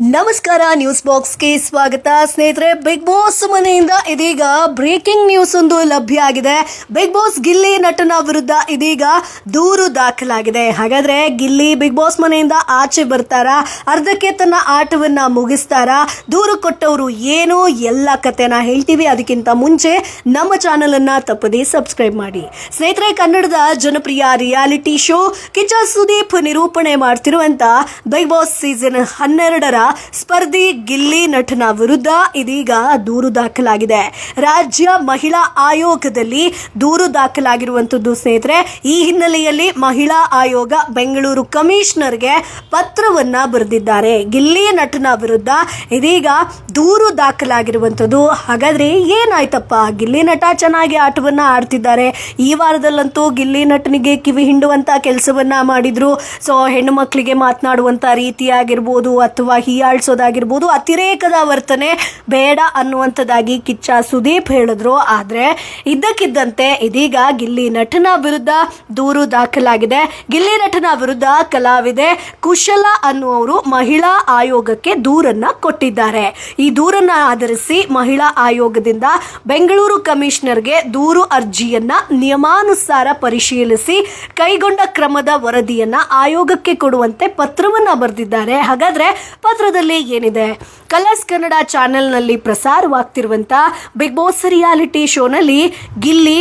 ನಮಸ್ಕಾರ ನ್ಯೂಸ್ ಬಾಕ್ಸ್ಗೆ ಸ್ವಾಗತ. ಸ್ನೇಹಿತರೆ ಬಿಗ್ ಬಾಸ್ ಮನೆಯಿಂದ ಇದೀಗ ಬ್ರೇಕಿಂಗ್ ನ್ಯೂಸ್ ಒಂದು ಲಭ್ಯ ಆಗಿದೆ. ಬಿಗ್ ಬಾಸ್ ಗಿಲ್ಲಿ ನಟನ ವಿರುದ್ಧ ಇದೀಗ ದೂರು ದಾಖಲಾಗಿದೆ. ಹಾಗಾದ್ರೆ ಗಿಲ್ಲಿ ಬಿಗ್ ಬಾಸ್ ಮನೆಯಿಂದ ಆಚೆ ಬರ್ತಾರಾ? ಅರ್ಧಕ್ಕೆ ತನ್ನ ಆಟವನ್ನ ಮುಗಿಸ್ತಾರಾ? ದೂರು ಕೊಟ್ಟವರು ಏನು? ಎಲ್ಲ ಕತೆನ ಹೇಳ್ತೀವಿ. ಅದಕ್ಕಿಂತ ಮುಂಚೆ ನಮ್ಮ ಚಾನೆಲ್ ಅನ್ನ ತಪ್ಪದೇ ಸಬ್ಸ್ಕ್ರೈಬ್ ಮಾಡಿ. ಸ್ನೇಹಿತರೆ, ಕನ್ನಡದ ಜನಪ್ರಿಯ ರಿಯಾಲಿಟಿ ಶೋ ಕಿಚ್ಚ ಸುದೀಪ್ ನಿರೂಪಣೆ ಮಾಡ್ತಿರುವಂತ ಬಿಗ್ ಬಾಸ್ ಸೀಸನ್ ಹನ್ನೆರಡರ ಸ್ಪರ್ಧಿ ಗಿಲ್ಲಿ ನಟನ ವಿರುದ್ಧ ಇದೀಗ ದೂರು ದಾಖಲಾಗಿದೆ. ರಾಜ್ಯ ಮಹಿಳಾ ಆಯೋಗದಲ್ಲಿ ದೂರು ದಾಖಲಾಗಿರುವಂತದ್ದು ಸ್ನೇಹಿತರೆ, ಈ ಹಿನ್ನೆಲೆಯಲ್ಲಿ ಮಹಿಳಾ ಆಯೋಗ ಬೆಂಗಳೂರು ಕಮಿಷನರ್ಗೆ ಪತ್ರವನ್ನ ಬರೆದಿದ್ದಾರೆ. ಗಿಲ್ಲಿ ನಟನ ವಿರುದ್ಧ ಇದೀಗ ದೂರು ದಾಖಲಾಗಿರುವಂತದ್ದು ಹಾಗಾದ್ರೆ ಏನಾಯ್ತಪ್ಪ? ಗಿಲ್ಲಿ ನಟ ಚೆನ್ನಾಗಿ ಆಟವನ್ನ ಆಡ್ತಿದ್ದಾರೆ. ಈ ವಾರದಲ್ಲಂತೂ ಗಿಲ್ಲಿ ನಟನಿಗೆ ಕಿವಿ ಹಿಂಡುವಂತ ಕೆಲಸವನ್ನ ಮಾಡಿದ್ರು. ಸೊ, ಹೆಣ್ಣು ಮಕ್ಕಳಿಗೆ ಮಾತನಾಡುವಂತ ರೀತಿಯಾಗಿರ್ಬೋದು ಅಥವಾ ಹೀಯಾಳ್ಸೋದಾಗಿರ್ಬೋದು ಅತಿರೇಕದ ವರ್ತನೆ ಬೇಡ ಅನ್ನುವಂಥದ್ದಾಗಿ ಕಿಚ್ಚ ಸುದೀಪ್ ಹೇಳಿದ್ರು. ಆದ್ರೆ ಇದ್ದಕ್ಕಿದ್ದಂತೆ ಇದೀಗ ಗಿಲ್ಲಿ ನಟನ ವಿರುದ್ಧ ದೂರು ದಾಖಲಾಗಿದೆ. ಗಿಲ್ಲಿ ನಟನ ವಿರುದ್ಧ ಕಲಾವಿದೆ ಕುಶಲ ಅನ್ನುವರು ಮಹಿಳಾ ಆಯೋಗಕ್ಕೆ ದೂರನ್ನ ಕೊಟ್ಟಿದ್ದಾರೆ. ಈ ದೂರನ್ನ ಆಧರಿಸಿ ಮಹಿಳಾ ಆಯೋಗದಿಂದ ಬೆಂಗಳೂರು ಕಮಿಷನರ್ಗೆ ದೂರು ಅರ್ಜಿಯನ್ನ ನಿಯಮಾನುಸಾರ ಪರಿಶೀಲಿಸಿ ಕೈಗೊಂಡ ಕ್ರಮದ ವರದಿಯನ್ನ ಆಯೋಗಕ್ಕೆ ಕೊಡುವಂತೆ ಪತ್ರವನ್ನ ಬರೆದಿದ್ದಾರೆ. ಹಾಗಾದ್ರೆ ಪತ್ರದಲ್ಲಿ ಏನಿದೆ? ಕಲರ್ಸ್ ಕನ್ನಡ ಚಾನೆಲ್ನಲ್ಲಿ ಪ್ರಸಾರವಾಗ್ತಿರುವಂಥ ಬಿಗ್ ಬಾಸ್ ರಿಯಾಲಿಟಿ ಶೋನಲ್ಲಿ ಗಿಲ್ಲಿ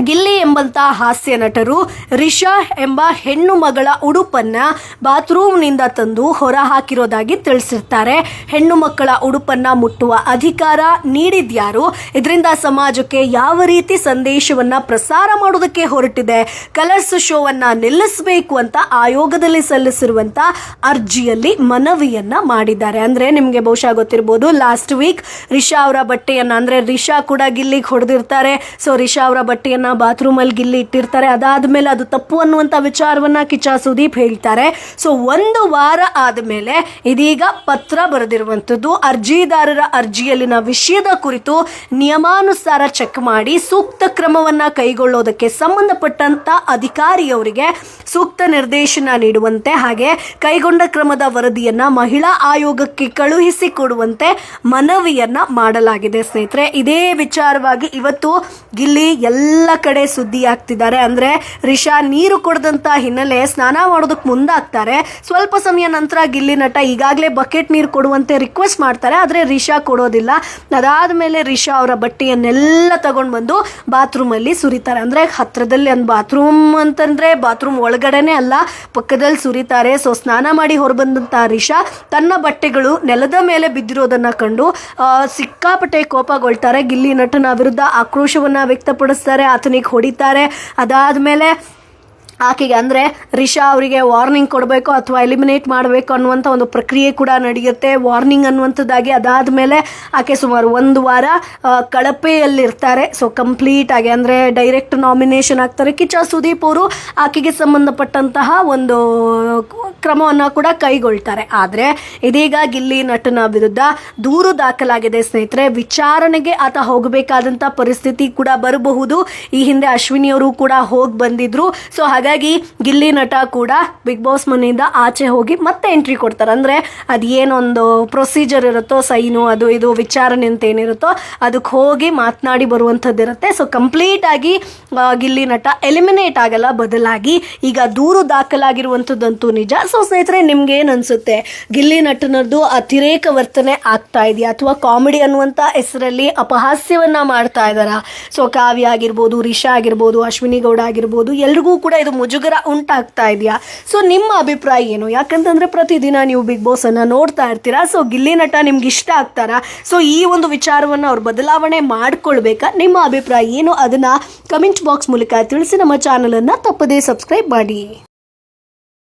ಗಿಲ್ಲಿ ಎಂಬಂತ ಹಾಸ್ಯ ನಟರು ರಿಷಾ ಎಂಬ ಹೆಣ್ಣು ಮಗಳ ಉಡುಪನ್ನ ಬಾತ್ರೂಮ್ನಿಂದ ತಂದು ಹೊರ ಹಾಕಿರೋದಾಗಿ ತಿಳಿಸಿರ್ತಾರೆ. ಹೆಣ್ಣು ಮಕ್ಕಳ ಉಡುಪನ್ನ ಮುಟ್ಟುವ ಅಧಿಕಾರ ನೀಡಿದ್ಯಾರು. ಇದರಿಂದ ಸಮಾಜಕ್ಕೆ ಯಾವ ರೀತಿ ಸಂದೇಶವನ್ನ ಪ್ರಸಾರ ಮಾಡೋದಕ್ಕೆ ಹೊರಟಿದೆ, ಕಲರ್ಸ್ ಶೋವನ್ನ ನಿಲ್ಲಿಸಬೇಕು ಅಂತ ಆಯೋಗದಲ್ಲಿ ಸಲ್ಲಿಸಿರುವಂತ ಅರ್ಜಿಯಲ್ಲಿ ಮನವಿಯನ್ನ ಮಾಡಿದ್ದಾರೆ. ಅಂದ್ರೆ ನಿಮಗೆ ಬಹುಶಃ ಗೊತ್ತಿರಬಹುದು ಲಾಸ್ಟ್ ವೀಕ್ ರಿಷಾ ಅವರ ಬಟ್ಟೆಯನ್ನ, ಅಂದ್ರೆ ರಿಷಾ ಕೂಡ ಗಿಲ್ಲಿಗೆ ಹೊಡೆದಿರ್ತಾರೆ. ಸೊ ರಿಷಾ ಅವರ ಬಟ್ಟೆಯನ್ನ ಬಾತ್ರೂಮ್ ಅಲ್ಲಿ ಗಿಲ್ಲಿ ಇಟ್ಟಿರ್ತಾರೆ. ಅದಾದಮೇಲೆ ಅದು ತಪ್ಪು ಅನ್ನುವಂತ ವಿಚಾರವನ್ನ ಕಿಚ್ಚ ಸುದೀಪ್ ಹೇಳ್ತಾರೆ. ಸೊ ಒಂದು ವಾರ ಆದ್ಮೇಲೆ ಇದೀಗ ಪತ್ರ ಬರೆದಿರುವಂತದ್ದು ಅರ್ಜಿದಾರರ ಅರ್ಜಿಯಲ್ಲಿನ ವಿಷಯದ ಕುರಿತು ನಿಯಮಾನುಸಾರ ಚೆಕ್ ಮಾಡಿ ಸೂಕ್ತ ಕ್ರಮವನ್ನ ಕೈಗೊಳ್ಳೋದಕ್ಕೆ ಸಂಬಂಧಪಟ್ಟಂತ ಅಧಿಕಾರಿಯವರಿಗೆ ಸೂಕ್ತ ನಿರ್ದೇಶನ ನೀಡುವಂತೆ ಹಾಗೆ ಕೈಗೊಂಡ ಕ್ರಮದ ವರದಿಯನ್ನ ಮಹಿಳಾ ಆಯೋಗಕ್ಕೆ ಕಳುಹಿಸಿ ಕೊಡುವಂತೆ ಮನವಿಯನ್ನ ಮಾಡಲಾಗಿದೆ ಸ್ನೇಹಿತರೆ. ಇದೇ ವಿಚಾರವಾಗಿ ಇವತ್ತು ಗಿಲ್ಲಿ ಎಲ್ಲ ಕಡೆ ಸುದ್ದಿ ಆಗ್ತಿದ್ದಾರೆ. ಅಂದ್ರೆ ರಿಷಾ ನೀರು ಕೊಡದಂತ ಹಿನ್ನೆಲೆ ಸ್ನಾನ ಮಾಡೋದಕ್ಕೆ ಮುಂದಾಗ್ತಾರೆ. ಸ್ವಲ್ಪ ಸಮಯ ನಂತರ ಗಿಲ್ಲಿ ನಟ ಈಗಾಗಲೇ ಬಕೆಟ್ ನೀರು ಕೊಡುವಂತೆ ರಿಕ್ವೆಸ್ಟ್ ಮಾಡ್ತಾರೆ. ಆದರೆ ರಿಷಾ ಕೊಡೋದಿಲ್ಲ. ಅದಾದ ಮೇಲೆ ರಿಷಾ ಅವರ ಬಟ್ಟೆಯನ್ನೆಲ್ಲ ತಗೊಂಡು ಬಂದು ಬಾತ್ರೂಮ್ ಅಲ್ಲಿ ಸುರಿತಾರೆ. ಅಂದ್ರೆ ಹತ್ರದಲ್ಲಿ ಒಂದು ಬಾತ್ರೂಮ್ ಅಂತಂದ್ರೆ ಬಾತ್ರೂಮ್ ಒಳಗಡೆನೆ ಅಲ್ಲ, ಪಕ್ಕದಲ್ಲಿ ಸುರಿತಾರೆ. ಸೊ ಸ್ನಾನ ಮಾಡಿ ಹೊರಬಂದಂತ ರಿಷಾ ತನ್ನ ಬಟ್ಟೆಗಳು ನೆಲದ ಮೇಲೆ ಬಿದ್ದಿರೋದನ್ನ ಕಂಡು ಸಿಕ್ಕಾಪಟ್ಟೆ ಕೋಪಗೊಳ್ತಾರೆ. ಗಿಲ್ಲಿ ನಟನ ವಿರುದ್ಧ ಆಕ್ರೋಶವನ್ನ ವ್ಯಕ್ತಪಡಿಸ್ತಾರೆ. ಆತನಿಗೆ ಹೊಡಿತಾರೆ. ಅದಾದ್ಮೇಲೆ ಆಕೆಗೆ ಅಂದರೆ ರಿಷಾ ಅವರಿಗೆ ವಾರ್ನಿಂಗ್ ಕೊಡಬೇಕು ಅಥವಾ ಎಲಿಮಿನೇಟ್ ಮಾಡಬೇಕು ಅನ್ನುವಂಥ ಒಂದು ಪ್ರಕ್ರಿಯೆ ಕೂಡ ನಡೆಯುತ್ತೆ. ವಾರ್ನಿಂಗ್ ಅನ್ನುವಂಥದ್ದಾಗಿ ಅದಾದ ಮೇಲೆ ಆಕೆ ಸುಮಾರು ಒಂದು ವಾರ ಕಳಪೆಯಲ್ಲಿರ್ತಾರೆ. ಸೊ ಕಂಪ್ಲೀಟ್ ಆಗಿ ಅಂದರೆ ಡೈರೆಕ್ಟ್ ನಾಮಿನೇಷನ್ ಆಗ್ತಾರೆ. ಕಿಚ್ಚ ಸುದೀಪ್ ಅವರು ಆಕೆಗೆ ಸಂಬಂಧಪಟ್ಟಂತಹ ಒಂದು ಕ್ರಮವನ್ನು ಕೂಡ ಕೈಗೊಳ್ತಾರೆ. ಆದರೆ ಇದೀಗ ಗಿಲ್ಲಿ ನಟನ ವಿರುದ್ಧ ದೂರು ದಾಖಲಾಗಿದೆ ಸ್ನೇಹಿತರೆ. ವಿಚಾರಣೆಗೆ ಆತ ಹೋಗಬೇಕಾದಂಥ ಪರಿಸ್ಥಿತಿ ಕೂಡ ಬರಬಹುದು. ಈ ಹಿಂದೆ ಅಶ್ವಿನಿಯವರು ಕೂಡ ಹೋಗಿ ಬಂದಿದ್ರು. ಸೊ ಹಾಗಾಗಿ ಗಿಲ್ಲಿ ನಟ ಕೂಡ ಬಿಗ್ ಬಾಸ್ ಮನೆಯಿಂದ ಆಚೆ ಹೋಗಿ ಮತ್ತೆ ಎಂಟ್ರಿ ಕೊಡ್ತಾರೆ. ಅಂದರೆ ಅದು ಏನೊಂದು ಪ್ರೊಸೀಜರ್ ಇರುತ್ತೋ ಸೈನು ಅದು ಇದು, ವಿಚಾರಣೆ ಅಂತ ಏನಿರುತ್ತೋ, ಅದಕ್ಕೆ ಹೋಗಿ ಮಾತನಾಡಿ ಬರುವಂಥದ್ದು ಇರುತ್ತೆ. ಸೊ ಕಂಪ್ಲೀಟ್ ಆಗಿ ಗಿಲ್ಲಿ ನಟ ಎಲಿಮಿನೇಟ್ ಆಗಲ್ಲ, ಬದಲಾಗಿ ಈಗ ದೂರು ದಾಖಲಾಗಿರುವಂಥದ್ದಂತೂ ನಿಜ. ಸೊ ಸ್ನೇಹಿತರೆ, ನಿಮ್ಗೆ ಏನು ಗಿಲ್ಲಿ ನಟನದ್ದು ಅತಿರೇಕ ವರ್ತನೆ ಆಗ್ತಾ ಇದೆಯಾ? ಅಥವಾ ಕಾಮಿಡಿ ಅನ್ನುವಂಥ ಹೆಸರಲ್ಲಿ ಅಪಹಾಸ್ಯವನ್ನು ಮಾಡ್ತಾ ಇದ್ದಾರಾ? ಸೊ ಕಾವ್ಯ ಆಗಿರ್ಬೋದು, ರಿಷಾ ಆಗಿರ್ಬೋದು, ಅಶ್ವಿನಿ ಗೌಡ ಆಗಿರ್ಬೋದು, ಎಲ್ರಿಗೂ ಕೂಡ ಇದು ಮುಜುಗರ ಉಂಟಾಗ್ತಾ ಇದೆಯಾ? ಸೊ ನಿಮ್ಮ ಅಭಿಪ್ರಾಯ ಏನು? ಯಾಕಂತಂದ್ರೆ ಪ್ರತಿದಿನ ನೀವು ಬಿಗ್ ಬಾಸ್ ಅನ್ನ ನೋಡ್ತಾ ಇರ್ತೀರಾ? ಸೊ ಗಿಲ್ಲಿ ನಟ ನಿಮ್ಗೆ ಇಷ್ಟ ಆಗ್ತಾರಾ? ಸೊ ಈ ಒಂದು ವಿಚಾರವನ್ನು ಅವ್ರು ಬದಲಾವಣೆ ಮಾಡ್ಕೊಳ್ಬೇಕಾ? ನಿಮ್ಮ ಅಭಿಪ್ರಾಯ ಏನು? ಅದನ್ನ ಕಮೆಂಟ್ ಬಾಕ್ಸ್ ಮೂಲಕ ತಿಳಿಸಿ ನಮ್ಮ ಚಾನಲ್ ಅನ್ನ ತಪ್ಪದೇ ಸಬ್ಸ್ಕ್ರೈಬ್ ಮಾಡಿ.